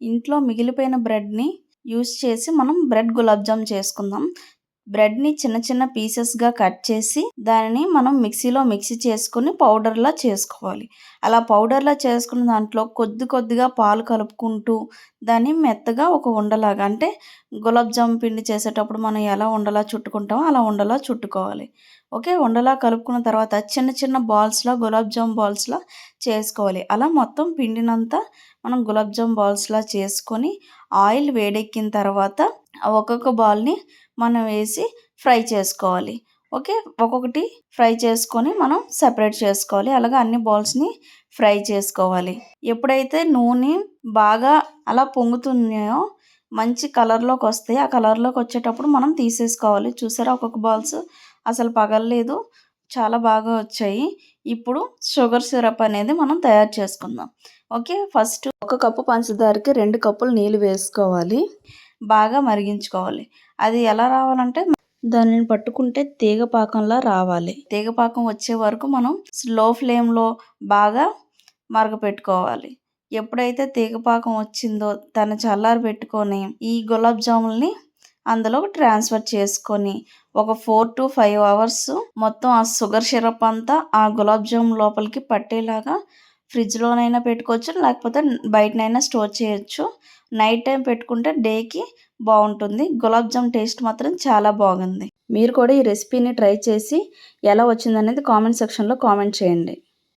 ఇంట్లో మిగిలిపోయిన బ్రెడ్ని యూస్ చేసి మనం బ్రెడ్ గులాబ్ జామ్ చేసుకుందాం. బ్రెడ్ని చిన్న చిన్న పీసెస్గా కట్ చేసి దానిని మనం మిక్సీలో మిక్సీ చేసుకుని పౌడర్లా చేసుకోవాలి. అలా పౌడర్లా చేసుకున్న దాంట్లో కొద్ది కొద్దిగా పాలు కలుపుకుంటూ దాన్ని మెత్తగా ఒక ఉండలాగా అంటే గులాబ్ జామ్ పిండి చేసేటప్పుడు మనం ఎలా ఉండలా చుట్టుకుంటామో అలా ఉండలా చుట్టుకోవాలి. ఓకే? ఉండలా కలుపుకున్న తర్వాత చిన్న చిన్న బాల్స్లా గులాబ్ జామ్ బాల్స్లా చేసుకోవాలి. అలా మొత్తం పిండినంతా మనం గులాబ్ జామ్ బాల్స్లా చేసుకొని ఆయిల్ వేడెక్కిన తర్వాత ఒక్కొక్క బాల్ని మనం వేసి ఫ్రై చేసుకోవాలి. ఓకే? ఒక్కొక్కటి ఫ్రై చేసుకొని మనం సపరేట్ చేసుకోవాలి. అలాగే అన్ని బాల్స్ని ఫ్రై చేసుకోవాలి. ఎప్పుడైతే నూనె బాగా అలా పొంగుతున్నాయో మంచి కలర్లోకి వస్తాయి. ఆ కలర్లోకి వచ్చేటప్పుడు మనం తీసేసుకోవాలి. చూసారా? ఒక్కొక్క బాల్స్ అసలు పగలలేదు. చాలా బాగా వచ్చాయి. ఇప్పుడు షుగర్ సిరప్ అనేది మనం తయారు చేసుకుందాం. ఓకే? ఫస్ట్ ఒక కప్పు పంచదారకి రెండు కప్పులు నీళ్ళు వేసుకోవాలి. బాగా మరిగించుకోవాలి. అది ఎలా రావాలంటే దానిని పట్టుకుంటే తీగ పాకంలా రావాలి. తీగ పాకం వచ్చే వరకు మనం స్లో ఫ్లేమ్లో బాగా మరగపెట్టుకోవాలి. ఎప్పుడైతే తీగ పాకం వచ్చిందో తన చల్లారి పెట్టుకొని ఈ గులాబ్ జాముల్ని అందులో ట్రాన్స్ఫర్ చేసుకొని ఒక ఫోర్ టు ఫైవ్ అవర్స్ మొత్తం ఆ షుగర్ సిరప్ అంతా ఆ గులాబ్ జామ్ లోపలికి పట్టేలాగా ఫ్రిడ్జ్లోనైనా పెట్టుకోవచ్చు లేకపోతే బయటనైనా స్టోర్ చేయొచ్చు. నైట్ టైం పెట్టుకుంటే డేకి బాగుంటుంది గులాబ్ జామ్ టేస్ట్ మాత్రం చాలా బాగుంది. మీరు కూడా ఈ రెసిపీని ట్రై చేసి ఎలా వచ్చిందనేది కామెంట్ సెక్షన్లో కామెంట్ చేయండి.